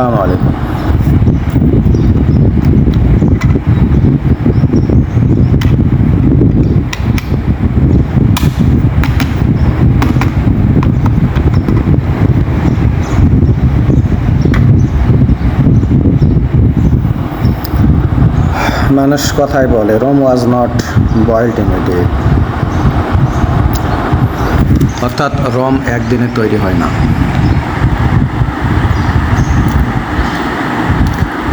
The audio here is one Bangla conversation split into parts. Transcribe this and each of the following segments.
আসসালামু আলাইকুম। মানুষ কথাই বলে Rome was not boiled immediate অর্থাৎ রম একদিনে তৈরি হয় না।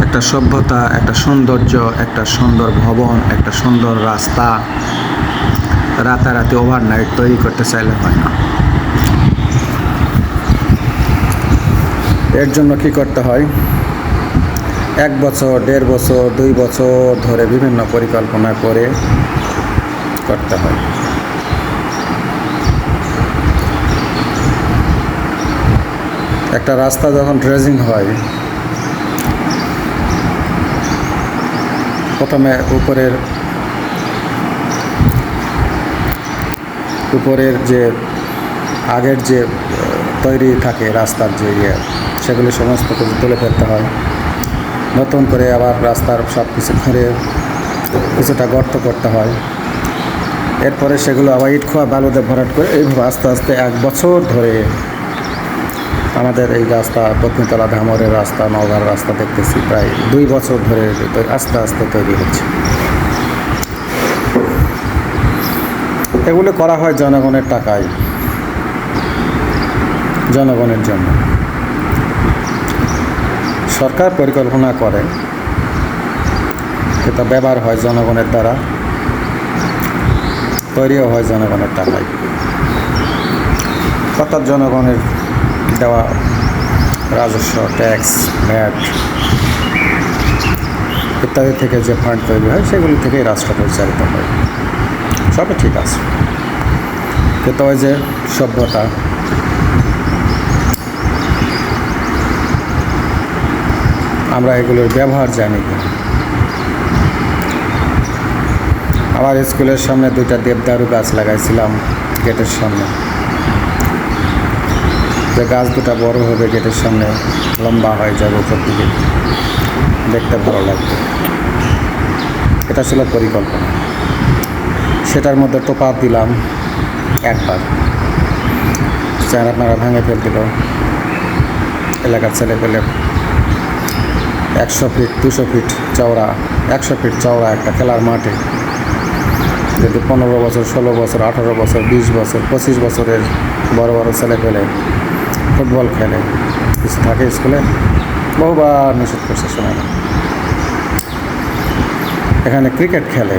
একটা সভ্যতা, একটা সৌন্দর্য, একটা সুন্দর ভবন, একটা সুন্দর রাস্তা। রাতারাতি ওভারনাইট তৈরি করতে চাইলে হয় না। এর জন্য কি করতে হয়? এক বছর, দেড় বছর, দুই বছর ধরে বিভিন্ন পরিকল্পনা করে করতে হয়। একটা রাস্তা যখন ড্রেজিং হয় প্রথমে উপরের উপরের যে আগের যে তৈরি থাকে রাস্তার যে ইয়ে সেগুলি সমস্ত কিছু তুলে ফেলতে হয়। নতুন করে আবার রাস্তার সব কিছু ঘুরে কিছুটা গর্ত করতে হয়। এরপরে সেগুলো আবার ইট খোয়া বালুতে ভরাট করে এইভাবে আস্তে আস্তে এক বছর ধরে আমাদের এই রাস্তা পত্নীতলা ধামরের রাস্তা, নওগাঁর রাস্তা দেখতেছি প্রায় দুই বছর ধরে আস্তে আস্তে তৈরি হচ্ছে। এগুলো করা হয় জনগণের টাকায়। জনগণের জন্য। সরকার পরিকল্পনা করে। এটা ব্যবহার হয় জনগণের দ্বারা। তৈরিও হয় জনগণের টাকায়। অর্থাৎ জনগণের দেওয়া রাজস্ব ট্যাক্স ভ্যাট ইত্যাদি থেকে যে ফান্ড তৈরি হয়, সেগুলি থেকেই রাষ্ট্র পরিচালিত হয়। সবই ঠিক আছে। কিন্তু ওই যে সভ্যতা, আমরা এগুলোর ব্যবহার জানি আমার স্কুলের সামনে দুইটা দেবদারু গাছ লাগাইছিলাম গেটের সামনে। যে গাছ দুটা বড় হবে, গেটের সামনে লম্বা হয়ে যাবে উপর দিকে। দেখতে ভালো লাগবে। এটা ছিল পরিকল্পনা। সেটার মধ্যে টোপা দিলাম একবার। চেহারা আপনারা ভাঙে ফেল দিল এলাকার ছেলে পেলে একশো ফিট, দুশো ফিট চওড়া, একশো ফিট চওড়া একটা খেলার মাঠে। যদি পনেরো বছর, ষোলো বছর, আঠারো বছর, বিশ বছর, পঁচিশ বছরের বড় বড় ছেলে পেলে ফুটবল খেলে। থাকে স্কুলে। বহুবার নিষেধ করছে শোনা এখানে ক্রিকেট খেলে,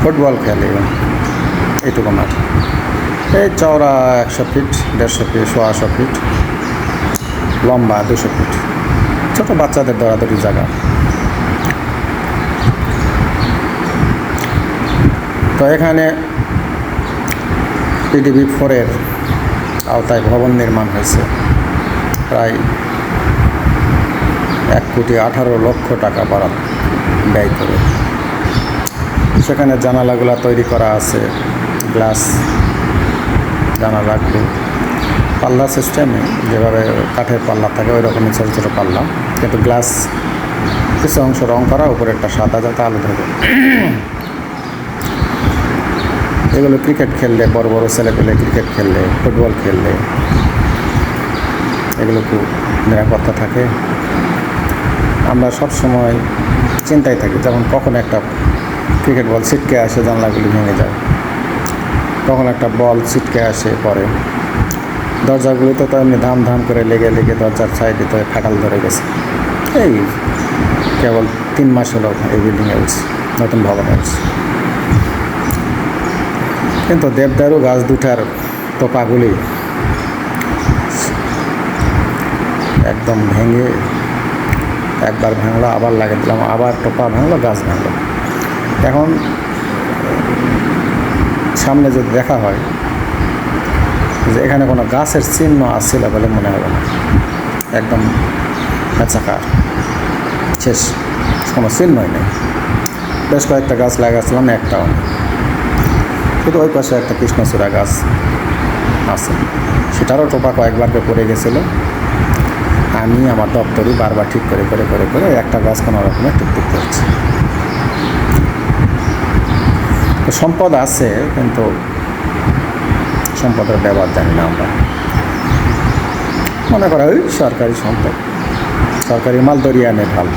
ফুটবল খেলে এইটুকু মাঠ। এই চওড়া একশো ফিট, দেড়শো ফিট, সোয়াশো ফিট, লম্বা দুশো ফিট। ছোটো বাচ্চাদের দৌড়াদৌড়ি জায়গা। তো এখানে পিডিবি ফোরের আওতায় ভবন নির্মাণ হয়েছে। প্রায় এক কোটি আঠারো লক্ষ টাকা বরাদ ব্যয় করে। সেখানে জানালাগুলো তৈরি করা আছে, গ্লাস জানালাগুলো পাল্লা সিস্টেমে যেভাবে কাঠের পাল্লা থাকে ওই রকমই ছোটো ছোটো পাল্লা। কিন্তু গ্লাস কিছু অংশ রং করা উপরে একটা সাদা, যাতে আলো ধরবে এগুলো ক্রিকেট খেললে, বড় বড় ছেলে পেলে ক্রিকেট খেললে, ফুটবল খেললে, এগুলো খুব নিরাপত্তা থাকে। আমরা সব সময় চিন্তায় থাকি যেমন কখন একটা ক্রিকেট বল ছিটকে আসে, জানলাগুলি ভেঙে যায়। কখন একটা বল ছিটকে আসে পরে। দরজাগুলোতে তো এমনি ধাম ধাম করে লেগে লেগে দরজার সাইডে তো ফাটাল ধরে গেছে। এই কেবল তিন মাস হলো এই বিল্ডিংয়ে উঠছে, নতুন ভবনে উঠছে। কিন্তু দেবদারু গাছ দুটার টোপাগুলি একদম ভেঙে একবার ভাঙলো, আবার লাগিয়ে দিলাম, আবার টোপা ভাঙলো, গাছ ভাঙলো। এখন সামনে যদি দেখা হয় যে এখানে কোনো গাছের চিহ্ন আসছিল বলে মনে হবে না। একদম মেচাকার। শেষ, কোনো চিহ্নই নেই। বেশ কয়েকটা গাছ লাগাচ্ছিলাম একটাও নেই। শুধু ওই পাশে একটা কৃষ্ণচূড়া গাছ আছে। সেটারও টোপা কয়েকবারকে পড়ে গেছিল। আমি, আমার দপ্তরই বারবার ঠিক করে করে করে করে একটা গাছ কোনো রকমের টুকটুক করছি। সম্পদ আছে, কিন্তু সম্পদের ব্যবহার জানি না আমরা। মনে করা ওই সরকারি সম্পদ। সরকারি মাল দরিয়া আনে ঢাল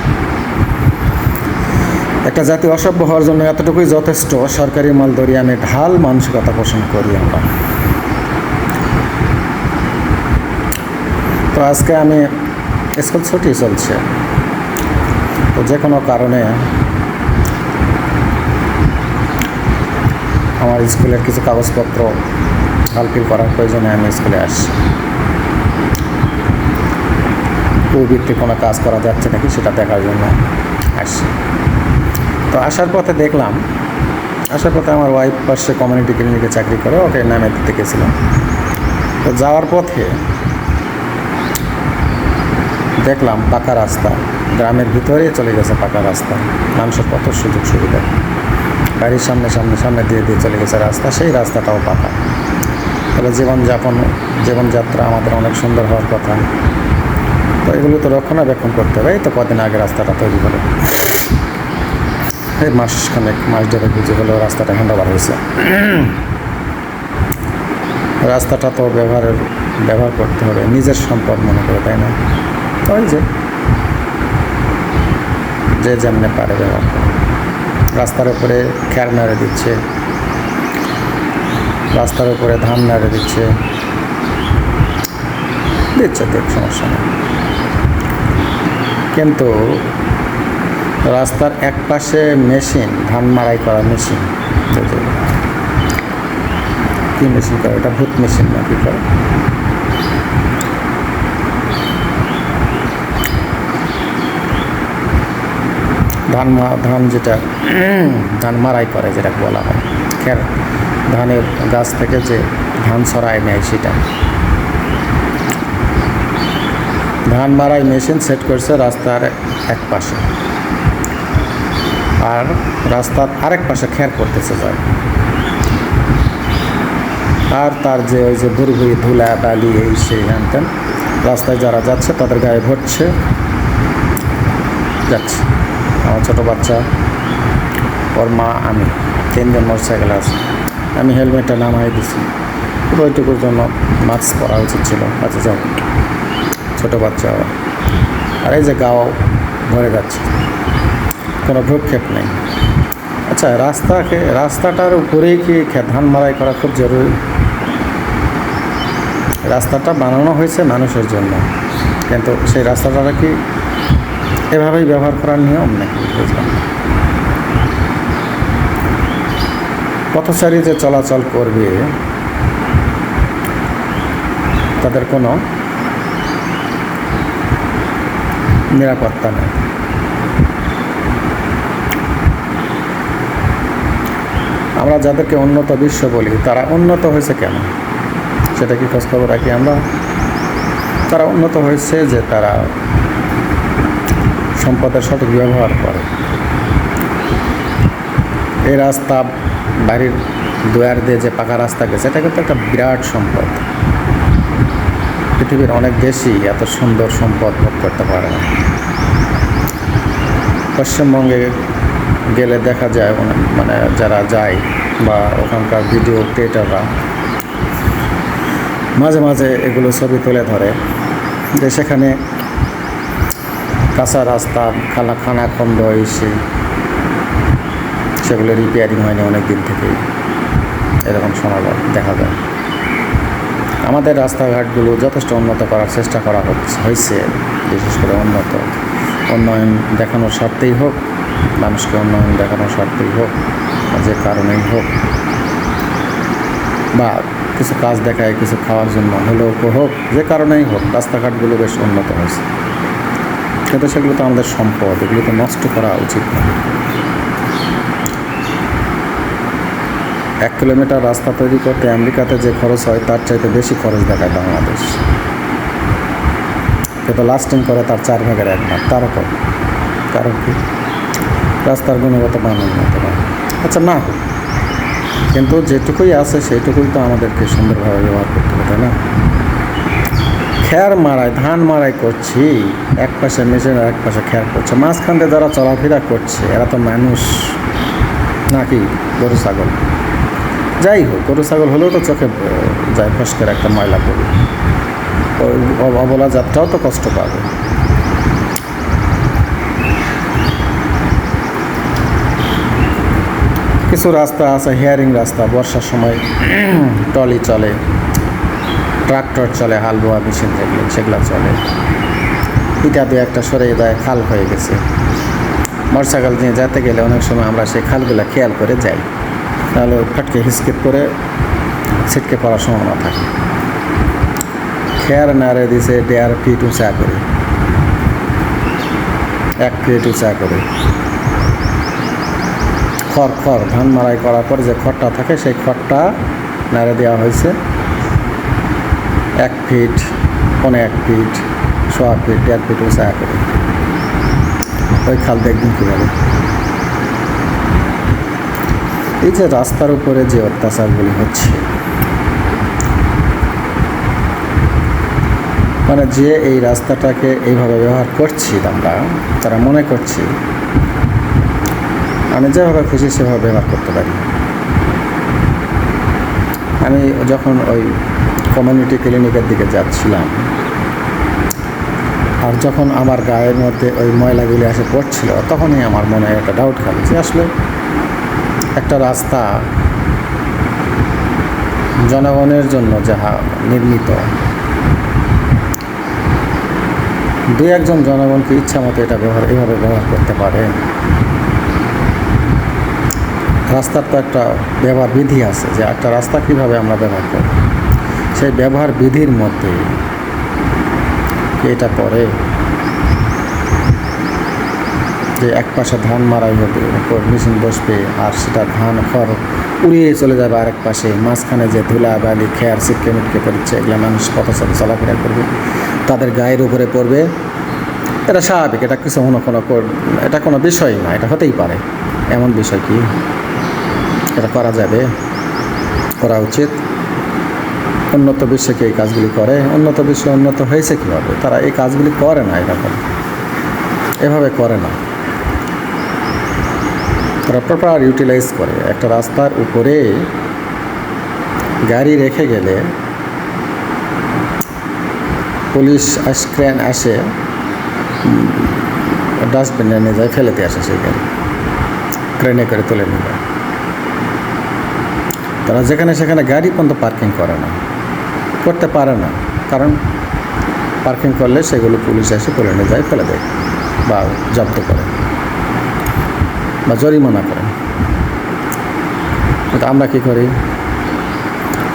একটা জাতি অসভ্য হওয়ার জন্য এতটুকুই যথেষ্ট। সরকারি মাল দরিয়ানে ঢাল মানসিকতা পোষণ করি আমরা। তো আজকে আমি স্কুল ছুটি চলছে। তো যে কোনো কারণে আমার স্কুলের কিছু কাগজপত্র হালফিল করার প্রয়োজনে আমি স্কুলে আসছি। ভিত্তিক কোনো কাজ করা যাচ্ছে নাকি সেটা দেখার জন্য আসছি। তো আসার পথে দেখলাম, আসার পথে আমার ওয়াইফ পাশে কমিউনিটি ক্লিনিকে চাকরি করে, ওকে নামে দিতে গেছিলাম তো যাওয়ার পথে দেখলাম পাকা রাস্তা, গ্রামের ভিতরে চলে গেছে পাকা রাস্তা, মানুষের কত সুযোগ সুবিধা। বাড়ির সামনে সামনে সামনে দিয়ে দিয়ে চলে গেছে রাস্তা, সেই রাস্তাটাও পাকা। তাহলে জীবনযাপন, জীবনযাত্রা আমাদের অনেক সুন্দর হওয়ার কথা। তো এগুলো তো রক্ষণাবেক্ষণ করতে হবে, এই তো কদিন আগে রাস্তাটা তৈরি হলো। এই মাস খানেক, মাস দেড়েক বুঝে হলেও রাস্তাটা হ্যান্ডওভার হয়েছে রাস্তাটা তো ব্যবহারের, ব্যবহার করতে হবে, নিজের সম্পদ মনে করে, তাই না? ওই যে যে যেমনে পারে ব্যবহার করে। রাস্তার উপরে খ্যার নাড়ে দিচ্ছে, রাস্তার উপরে ধান নাড়ে দিচ্ছে। দিচ্ছে দেখ সমস্যা নেই। কিন্তু রাস্তার এক পাশে মেশিন, ধান মারাই করা মেশিন। কি মেশিন করে? এটা ভূত মেশিন না, কি করে? ধান ধান যেটা, ধান মারাই করে যেটা বলা হয়। খের, ধানের গাছ থেকে যে ধান ছড়ায় নেয় সেটা। ধান মারাই মেশিন সেট করছে রাস্তার এক পাশে। আর রাস্তার আরেক পাশে খের করতেছে যায়। আর তার যে ওই যে বুড়বুড়ি ধুলা, বালি, এই সেই হ্যান রাস্তায় যারা যাচ্ছে তাদের গায়ে ভরছে যাচ্ছে। আমার ছোটো বাচ্চা, ওর মা, আমি, তিনজন মোটর সাইকেল আছে। আমি হেলমেটটা নামাই দিছি। ওইটুকুর জন্য মাস্ক পরা উচিত ছিল। আচ্ছা যাও। ছোটো বাচ্চা। আর এই যে গাও ভরে যাচ্ছে। কোনো ভ্রুক্ষেপ নেই। আচ্ছা রাস্তাকে, রাস্তাটার উপরেই কি ধান মারাই করা খুব জরুরি? রাস্তাটা বানানো হয়েছে মানুষের জন্য। কিন্তু সেই রাস্তাটা কি এভাবেই ব্যবহার করার নিয়ম নাকি? বুঝলাম পথচারী যে চলাচল করবে তাদের কোনো নিরাপত্তা নেই। আমরা যাদেরকে উন্নত বিশ্ব বলি, তারা উন্নত হয়েছে কেন? সেটা কি খোঁজখবর রাখি আমরা? তারা উন্নত হয়েছে যে তারা সম্পদের সঠিক ব্যবহার করে। এই রাস্তা বাড়ির দোয়ার দিয়ে যে পাকা রাস্তা গেছে, এটা কিন্তু একটা বিরাট সম্পদ। পৃথিবীর অনেক দেশই এত সুন্দর সম্পদ ভোগ করতে পারে পশ্চিমবঙ্গে গেলে দেখা যায় মানে যারা যায় বা ওখানকার ভিডিও ক্রিয়েটাররা মাঝে মাঝে এগুলো ছবি তুলে ধরে। যে সেখানে কাঁচা রাস্তা, খানা খানা খন্ড এসে সেগুলো রিপেয়ারিং হয়নি অনেক দিন থেকেই। এরকম যায় দেখা যায়। আমাদের রাস্তাঘাটগুলো যথেষ্ট উন্নত করার চেষ্টা করা হচ্ছে, হয়েছে, বিশেষ করে উন্নত। উন্নয়ন দেখানোর স্বার্থেই হোক মানুষকে উন্নয়ন দেখানো স্বার্থেই হোক যে কারণেই হোক, বা কিছু কাজ দেখায়, কিছু খাওয়ার জন্য হলেও হোক, যে কারণেই হোক, রাস্তাঘাটগুলো বেশ উন্নত হয়েছে। কিন্তু সেগুলো তো আমাদের সম্পদ, এগুলো তো নষ্ট করা উচিত না। এক কিলোমিটার রাস্তা তৈরি করতে আমেরিকাতে যে খরচ হয়, তার চাইতে বেশি খরচ দেখায় বাংলাদেশ। কিন্তু লাস্টিং করে তার চার ভাগের এক ভাগ তারও কম কারণ কি? রাস্তার গুণগত মান উন্নত নয় আচ্ছা না। কিন্তু যেটুকুই আছে, সেইটুকুই তো আমাদেরকে সুন্দরভাবে ব্যবহার করতে হবে, তাই না? খেয়ার মারাই ধান মারাই করছি, এক পাশে মেশিন আর এক পাশে খেয়ার করছে। মাঝখান দিয়ে যারা চলাফেরা করছে, এরা তো মানুষ, নাকি গরু, ছাগল? যাই হোক, গরু, ছাগল হলেও তো চোখে যায় ফসকের একটা ময়লা পড়ে ওই অব- অবলা যাত্রাও তো কষ্ট পাবে। কিছু রাস্তা আছে হেয়ারিং রাস্তা। বর্ষার সময় টলি চলে, ট্রাক্টর চলে হাল বোয়া মেশিন যেগুলো, সেগুলো চলে। ইটা দিয়ে একটা সরে দেয়, খাল হয়ে গেছে। মোটরসাইকেল নিয়ে যেতে গেলে অনেক সময় আমরা সেই খালগুলো খেয়াল করে যাই। তাহলে ফটকে হিসকিপ করে ছিটকে পড়ার সম্ভাবনা থাকে। খেয়ার নাড়ে দিছে, দেড় ফিট উঁচা করে। এক ফিট উঁচা করে। খড় খড়, ধান মারাই করার পর যে খড়টা থাকে সেই খড়টা নাড়ে দেওয়া হয়েছে। এক ফিট, পনে এক ফিট, সোয়া ফিট, দেড় ফিট উঁচা করে। ওই খাল দেখবেন কীভাবে এই যে রাস্তার উপরে যে অত্যাচারগুলি হচ্ছে মানে যে এই রাস্তাটাকে এইভাবে ব্যবহার করছি আমরা, তারা মনে করছি আমি যেভাবে খুশি সেভাবে ব্যবহার করতে পারি। আমি যখন ওই কমিউনিটি ক্লিনিকের দিকে যাচ্ছিলাম, আর যখন আমার গায়ের মধ্যে ওই ময়লাগুলি এসে পড়ছিল, তখনই আমার মনে একটা ডাউট খেলো যে আসলে একটা রাস্তা জনগণের জন্য যাহা নির্মিত দু একজন জনগণকে ইচ্ছা মতো এটা ব্যবহার, এভাবে ব্যবহার করতে পারে। রাস্তার তো একটা ব্যবহার বিধি আছে যে একটা রাস্তা কীভাবে আমরা ব্যবহার করি সেই ব্যবহার বিধির মধ্যে এটা পরে যে এক পাশে ধান মারাই হবে, উপর মেশিন বসবে, আর সেটা ধান খড় উড়িয়ে চলে যাবে আরেক পাশে। মাঝখানে যে ধুলা, বালি, খেয়ার, সিটকে, মিটকে পড়ছে, এগুলো মানুষ সাথে চলাফেরা করবে? তাদের গায়ের উপরে পড়বে। এটা স্বাভাবিক, এটা কিছু কোনো কোনো এটা কোনো বিষয় না, এটা হতেই পারে। এমন বিষয় কি? এটা করা যাবে, করা উচিত। উন্নত বিশ্বে কি এই কাজগুলি করে, উন্নত বিশ্বে উন্নত হয়েছে কীভাবে? তারা এই কাজগুলি করে না এরকম এভাবে করে না। তারা প্রপার ইউটিলাইজ করে। একটা রাস্তার উপরে গাড়ি রেখে গেলে পুলিশ ক্রেন আসে ডাস্টবিনে নিয়ে যায়, ফেলে দিয়ে আসে সেই গাড়ি। ক্রেনে করে তুলে নিয়ে যায়। তারা যেখানে সেখানে গাড়ি পর্যন্ত পার্কিং করে না। করতে পারে না। কারণ পার্কিং করলে সেগুলো পুলিশ এসে তুলে নিয়ে যায়, ফেলে দেয় বা জব্দ করে বা জরিমানা করে। কিন্তু আমরা কী করি?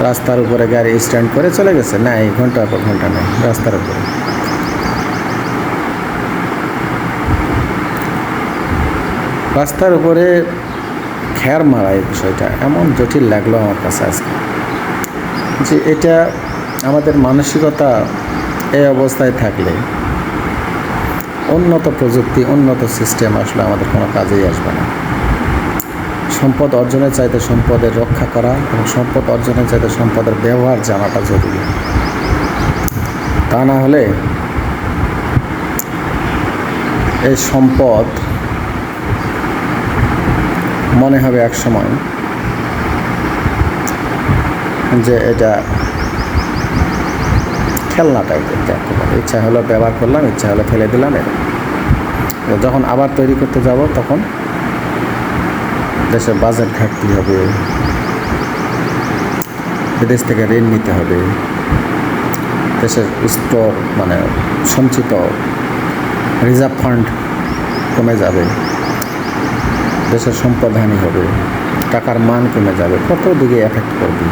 রাস্তার উপরে গাড়ি স্ট্যান্ড করে চলে গেছে? না এই ঘণ্টার পর ঘণ্টা নেই, রাস্তার উপরে। রাস্তার উপরে খেয়ার মারা এই বিষয়টা। এমন জটিল লাগল আমার কাছে আজকে। যে এটা আমাদের মানসিকতা এই অবস্থায় থাকলে উন্নত প্রযুক্তি, উন্নত সিস্টেম আসলে আমাদের কোনো কাজেই আসবে না। সম্পদ অর্জনের চাইতে সম্পদের রক্ষা করা এবং সম্পদ অর্জনের চাইতে সম্পদের ব্যবহার জানাটা জরুরি। তা না হলে এই সম্পদ মনে হবে এক সময় যে এটা খেলনা টাইপের ইচ্ছা হলো ব্যবহার করলাম, ইচ্ছা হলো ফেলে দিলাম, এরকম। যখন আবার তৈরি করতে যাব, তখন দেশের বাজেট ঘাটতি হবে, বিদেশ থেকে ঋণ নিতে হবে, দেশের স্টোর মানে সঞ্চিত রিজার্ভ ফান্ড কমে যাবে। দেশের সম্পদহানি হবে, টাকার মান কমে যাবে কত দিকে এফেক্ট করবে?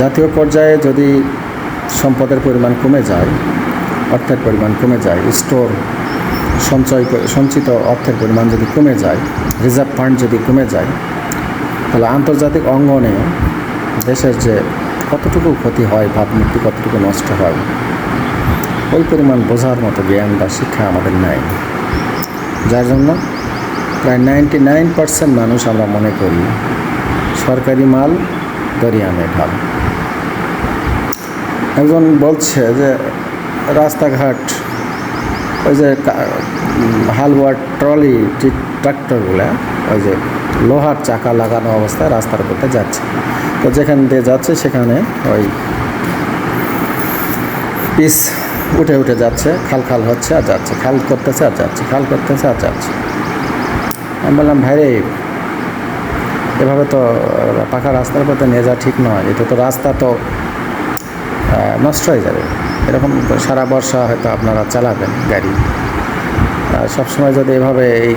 জাতীয় পর্যায়ে যদি সম্পদের পরিমাণ কমে যায়, অর্থের পরিমাণ কমে যায় স্টোর সঞ্চয় সঞ্চিত অর্থের পরিমাণ যদি কমে যায় রিজার্ভ ফান্ড যদি কমে যায়, তাহলে আন্তর্জাতিক অঙ্গনে দেশের যে কতটুকু ক্ষতি হয় ভাবমূর্তি কতটুকু নষ্ট হয়, ওই পরিমাণ বোঝার মতো জ্ঞান বা শিক্ষা আমাদের নেয় যার জন্য প্রায় নাইনটি নাইন পার্সেন্ট মানুষ আমরা মনে করি সরকারি মাল দরিয়ামে ঢাল একজন বলছে যে রাস্তাঘাট, ওই যে হালুয়ার ট্রলি ট্রাক্টরগুলো, ওই যে লোহার চাকা লাগানো অবস্থায় রাস্তার উপর দিয়ে যাচ্ছে। তো যেখান দিয়ে যাচ্ছে সেখানে ওই পিস উঠে উঠে যাচ্ছে, খাল খাল হচ্ছে আর যাচ্ছে, খাল করতেছে আর যাচ্ছে, খাল করতেছে আর যাচ্ছে। আমি বললাম ভাই রে এভাবে তো পাকা রাস্তার পথে নিয়ে যাওয়া ঠিক নয়। এতে তো রাস্তা তো নষ্ট হয়ে যাবে। এরকম সারা বর্ষা হয়তো আপনারা চালাবেন গাড়ি। সবসময় যদি এভাবে এই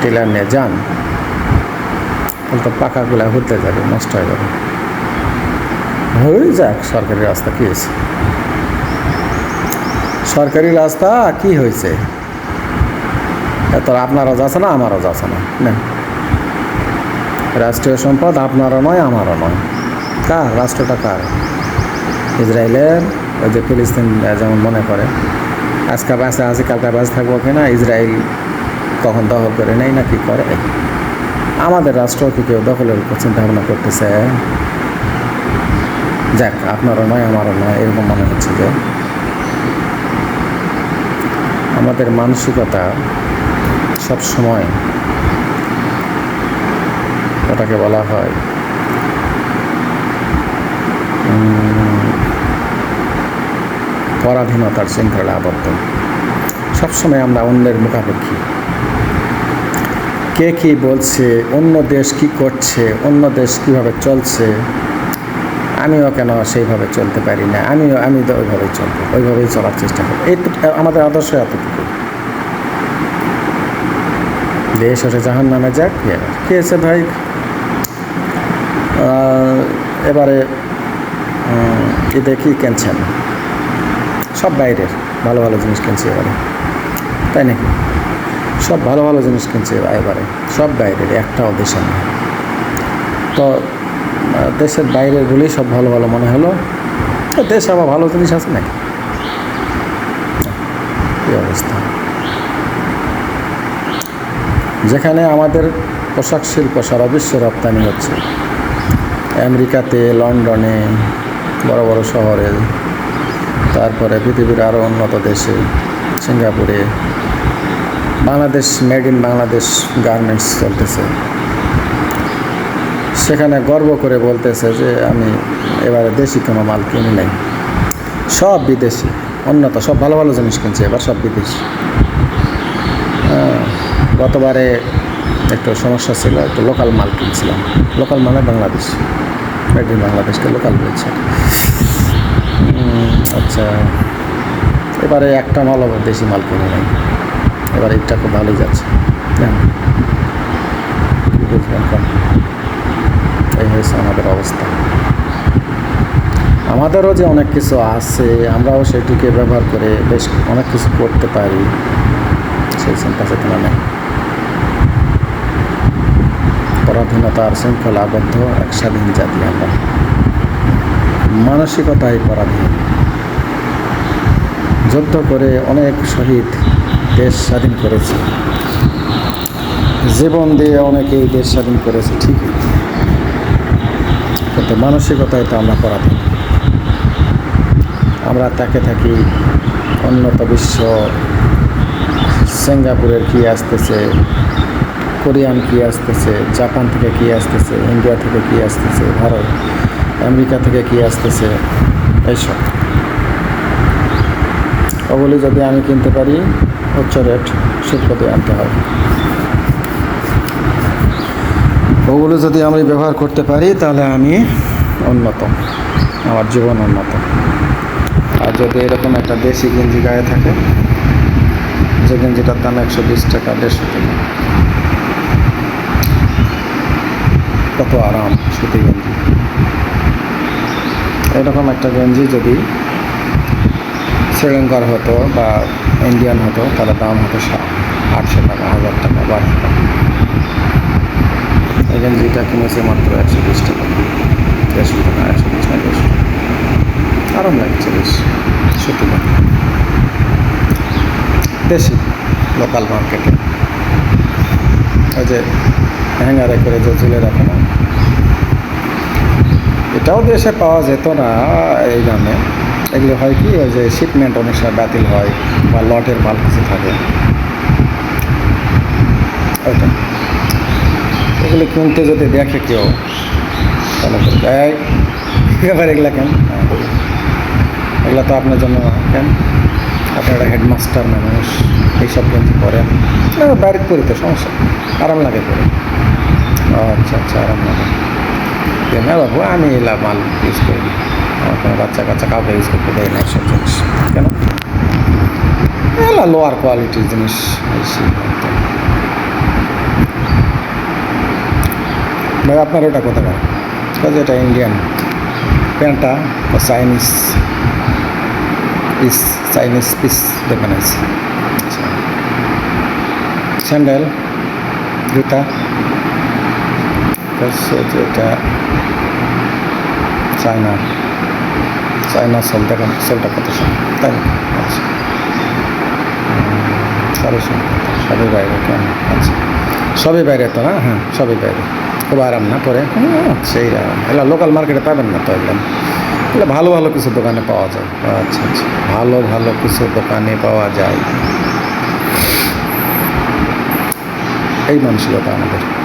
টেলার নিয়ে যান, তাহলে তো পাকাগুলো হতে যাবে, নষ্ট হয়ে যাবে। হয়ে যাক, সরকারি রাস্তা কী হয়েছে? সরকারি রাস্তা কি হয়েছে? তো আপনারও যাচ্ছে না, আমারও যাচ্ছে না। রাষ্ট্রীয় সম্পদ আপনারও নয়, আমারও নয়। কার? রাষ্ট্রটা কার? ইসরায়েলের? ওই যে ফিলিস্তিন যেমন মনে করে। আজকে বাসে আছে, কালকে বাসে থাকব কিনা? ইসরায়েল কখন দখল করে নেই না কি করে? আমাদের রাষ্ট্র কি কেউ দখলের উপর চিন্তা ভাবনা করতেছে? যাক, আপনারও নয়, আমারও নয়, এরকম মনে হচ্ছে যে। আমাদের মানসিকতা সব সময় ওটাকে বলা হয় পরাধীনতার শৃঙ্খলা আবদ্ধ। সবসময় আমরা অন্যের মুখাপেক্ষি। কে কী বলছে, অন্য দেশ কি করছে, অন্য দেশ কীভাবে চলছে, আমিও কেন সেইভাবে চলতে পারি না, আমিও, আমি তো ওইভাবেই চলবো, ওইভাবেই চলার চেষ্টা করি এই আমাদের আদর্শ এতটুকু। দেশ হচ্ছে জাহান নামে যাক। কি হয়েছে ভাই? এবারে ঈদে কি কিনছেন? সব বাইরের, ভালো ভালো জিনিস কিনছে এবারে। তাই নাকি? সব ভালো ভালো জিনিস কিনছি এবারে। সব বাইরের, একটাও দেশে না। তো দেশের বাইরের বলেই সব ভালো ভালো মনে হলো। দেশে আবার ভালো জিনিস আছে নাকি? কি অবস্থা? যেখানে আমাদের পোশাক শিল্প সারা বিশ্বে রপ্তানি হচ্ছে। আমেরিকাতে, লন্ডনে, বড় বড় শহরে, তারপরে পৃথিবীর আরও উন্নত দেশে, সিঙ্গাপুরে, Bangladesh, made in Bangladesh garments চলতেছে। সেখানে গর্ব করে বলতেছে যে আমি এবারে দেশি কোনো মাল কিনি নাই। সব বিদেশি উন্নত সব ভালো ভালো জিনিস কিনছে, এবার সব বিদেশি। গতবারে একটু সমস্যা ছিল, একটু লোকাল মাল কিনছিলাম। লোকাল মানে বাংলাদেশ। মেড ইন বাংলাদেশকে লোকাল বলছে। আচ্ছা। এবারে একটা মাল আবার দেশি মাল কিনে নেই। এবার এটা খুব ভালোই যাচ্ছে। বুঝবেন এই হয়েছে আমাদের অবস্থা। আমাদেরও যে অনেক কিছু আছে, আমরাও সেটিকে ব্যবহার করে বেশ অনেক কিছু করতে পারি। সেই চিন্তা চেতনা নেই। পরাধীনতার শৃঙ্খলা আবদ্ধ এক স্বাধীন জাতি আমরা। মানসিকতায় পরাধীন। যুদ্ধ করে অনেক শহীদ দেশ স্বাধীন করেছে। জীবন দিয়ে অনেকেই দেশ স্বাধীন করেছে, ঠিকই। কিন্তু মানসিকতায় তো আমরা পরাধীন। আমরা তাকে থাকি উন্নত বিশ্ব। সিঙ্গাপুরের কি আসতেছে? কোরিয়ান কি আসতেছে, জাপান থেকে কি আসতেছে, ইন্ডিয়া থেকে কি আসতেছে, ভারত, আমেরিকা থেকে কি আসতেছে, এইসব। ওগুলি যদি আমি কিনতে পারি, উচ্চ রেট দিয়ে আনতে হয়। ওগুলো যদি আমি ব্যবহার করতে পারি, তাহলে আমি উন্নত, আমার জীবন উন্নত। আর যদি এরকম একটা দেশি গেঞ্জি গায়ে থাকে, যে গেঞ্জিটার দাম একশো বিশ টাকা, দেড়শো টাকা। কত আরাম সুতি গেঞ্জি এরকম একটা গেঞ্জি যদি শ্রীলঙ্কার হতো বা ইন্ডিয়ান হতো, তাহলে দাম হতো আটশো টাকা, হাজার টাকা, বারোশো টাকা। এই গেঞ্জিটা কিনেছে মাত্র একশো বিশ টাকা। দেড়শো টাকা একশো বিশ না দেড়শো আরাম লাগছে বেশ কথা দেশি লোকাল মার্কেটে ওই যে হ্যাঙ্গারে করে যে ঝুলে রাখে না? এটাও দেশে পাওয়া যেত না, এই দামে এগুলো হয় কি, ওই যে শিপমেন্ট অনেক সময় বাতিল হয় বা লটের মাল কিছু থাকে। এগুলো কিনতে যদি দেখে কেউ, তাহলে এগুলা কেন। এগুলা তো আপনার জন্য। কেন? আপনারা হেডমাস্টার মানুষ, এইসব কিন্তু করেন? না বাইরে করি তো সমস্যা, আরাম লাগে করে। আচ্ছা আচ্ছা আরাম লাগে। যে বাবু, আমি এলাম মাল ইউজ করি। আমার কোনো বাচ্চা কাচ্চা কাউকে ইউজ করতে দেয় না সব জিনিস। কেন? এলা লোয়ার কোয়ালিটির জিনিস। ভাই, আপনার ওটা কোথাকার? কাজে এটা ইন্ডিয়ান প্যান্টটা বা চাইনিজ পিস চাইনিজ পিস আচ্ছা। স্যান্ডেল জুতা। এটা চায়না চায়না সোল দেখেন সোলটা কত তাই? আচ্ছা সাড়ে সবই বাইরে আচ্ছা। সবই বাইরে তো না? হ্যাঁ সবই বাইরে। খুব আরাম না পরে? সেই আরাম। এগুলো লোকাল মার্কেটে পাবেন না তো একদম। এগুলো ভালো ভালো কিছু দোকানে পাওয়া যায়। আচ্ছা আচ্ছা। ভালো ভালো কিছু দোকানে পাওয়া যায়। এই মানসিকতা আমাদের।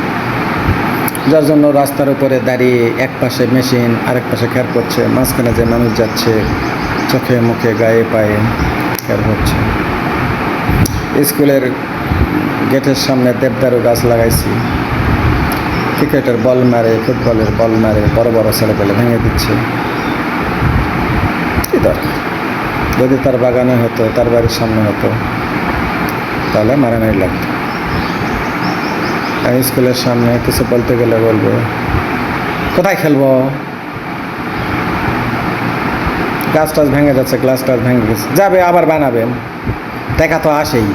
যার জন্য রাস্তার উপরে দাঁড়িয়ে এক পাশে মেশিন, আরেক পাশে খেয়ার করছে, মাঝখানে যে মানুষ যাচ্ছে, চোখে, মুখে, গায়ে, পায়ে খেয়ার করছে স্কুলের গেটের সামনে দেবদারু গাছ লাগাইছি। ক্রিকেটের বল মারে, ফুটবলের বল মারে, বড় বড় ছেলেপেলে ভেঙে দিচ্ছে। যদি তার বাগানে হতো, তার বাড়ির সামনে হতো, তাহলে মারামারি লাগতো। স্কুলের সামনে কিছু বলতে গেলে বলবে। কোথায় খেলব? গাছ টাছ ভেঙে যাচ্ছে গ্লাস টাছ ভেঙে গেছে। যাবে, আবার বানাবেন দেখা তো আসেই।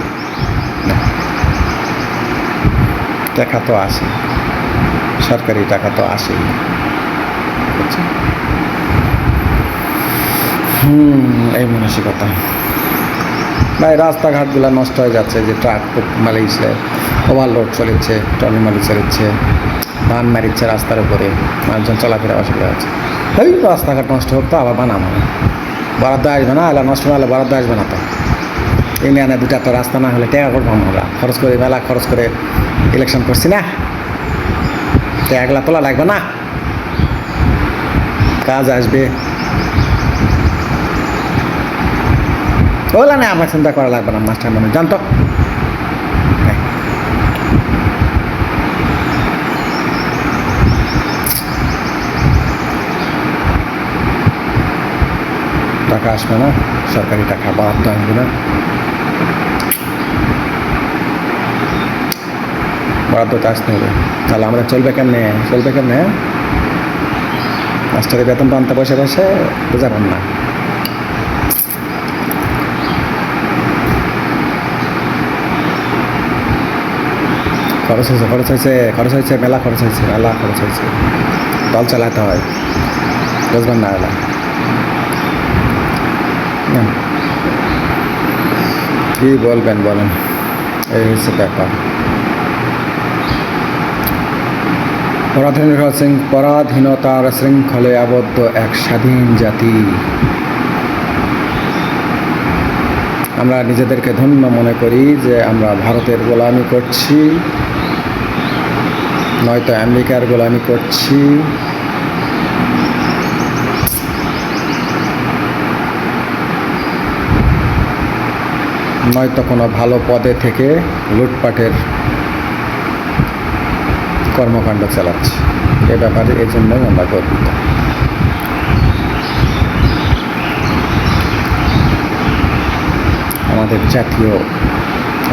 টাকা তো আসে সরকারি টাকা তো আসেই। হুম, এই মানসিকতা। ভাই, রাস্তাঘাটগুলো নষ্ট হয়ে যাচ্ছে যে ট্রাক মারিয়েছে ওভারলোড চলেছে ট্রলি মারি চলেছে, ধান মারিচ্ছে রাস্তার উপরে, মানুষজন চলাফেরা অসুবিধা হচ্ছে। এই রাস্তাঘাট নষ্ট হোক তো আবার বানাবো বরাদ্দ আসবে না, এলা নষ্ট না হলে বরাদ্দ আসবে না তো। ইউনিয়নে দুটা তো রাস্তা না হলে টাকা করব আমরা। খরচ করে মেলা খরচ করে ইলেকশন করছি না। তো একলা তোলা লাগবে না। কাজ আসবে। ওলা না আমার চিন্তা করা লাগবে না মাস্টার মানুষ জানতো? টাকা আসবে না সরকারি টাকা বরাদ্দ আসবে না বরাদ্দ তো আসতে হবে তাহলে আমরা চলবে কেমনে চলবে কেমনে মাস্টারের বেতন তো আনতে বসে বসে বুঝাবেন না খরচ হয়েছে খরচ হয়েছে খরচ হয়েছে মেলা খরচ হয়েছে মেলা খরচ হয়েছে দল চালাতে হয় বুঝবেন না হুম। কি বলবেন বলেন? এই হচ্ছে ব্যাপার। পরাধীনতা শৃঙ্খ পরাধীনতার শৃঙ্খলে আবদ্ধ এক স্বাধীন জাতি। আমরা নিজেদেরকে ধন্য মনে করি যে আমরা ভারতের গোলামি করছি নয়তো আমেরিকার গোলামি করছি। নয়তো কোনো ভালো পদে থেকে লুটপাটের কর্মকাণ্ড চালাচ্ছে। এ ব্যাপারে এই জন্যই আমরা গর্বিত। আমাদের জাতীয়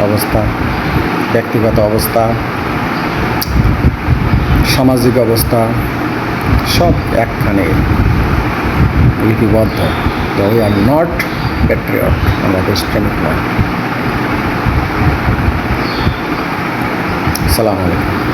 অবস্থা, ব্যক্তিগত অবস্থা, সামাজিক অবস্থা, সব একখানে লিপিবদ্ধ। that we are not patriot and that is Islamic law. Assalamu alaikum.